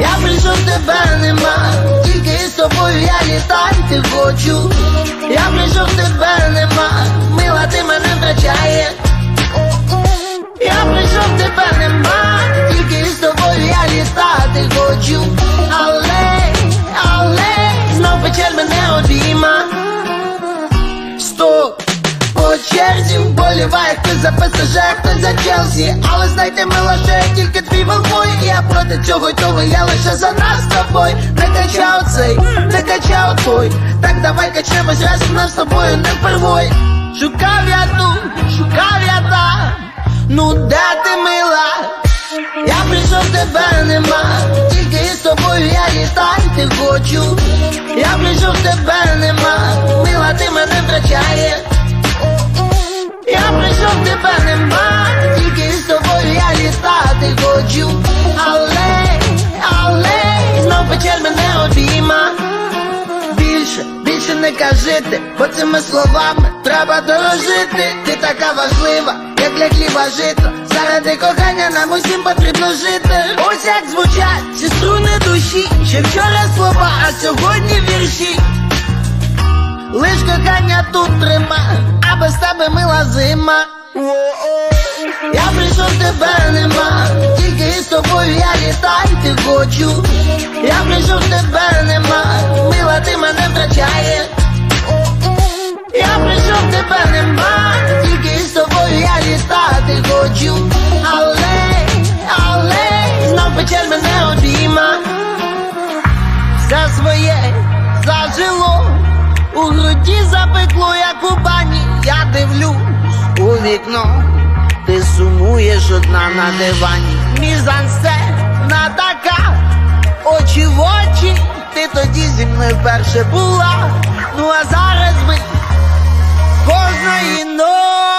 Я прийшов тебе нема, тільки з тобою я літати хочу. Я прийшов тебе нема, мила ти мене втрачає. Черзі. Вболіває хтось за ПСЖ, хтось за Челсі. Але знайте, мила, що тільки твій велбой І Я проти цього й того, я лише за нас з тобою. Не качав цей, не качав той. Так давай качемось разом нас з тобою не впервой Шукав я тут, шукав я там Ну де ти мила? Я прийшов, тебе нема, тільки з тобою я літати хочу. Печаль мене обійма. Більше, більше не кажити, бо цими словами треба дорожити. Ти така важлива, як для хліба жито. Заради кохання нам усім потрібно жити. Ось як звучать ці струни душі. Ще вчора слова, а сьогодні вірші. Лиш кохання тут трима, а без тебе мила зима. Я прийшов, тебе нема, тобою я літати хочу. Я прийшов, тебе нема, мила ти мене втрачає. Я прийшов, тебе нема, тільки з тобою я літати хочу. Але, але, знов печаль мене обійма. Все своє зажило, у груді запекло, як у бані, я дивлюсь у вікно, ти сумуєш одна на дивані, мізансцена така, очі в очі, ти тоді зі мною вперше була, ну а зараз ми кожної ночі.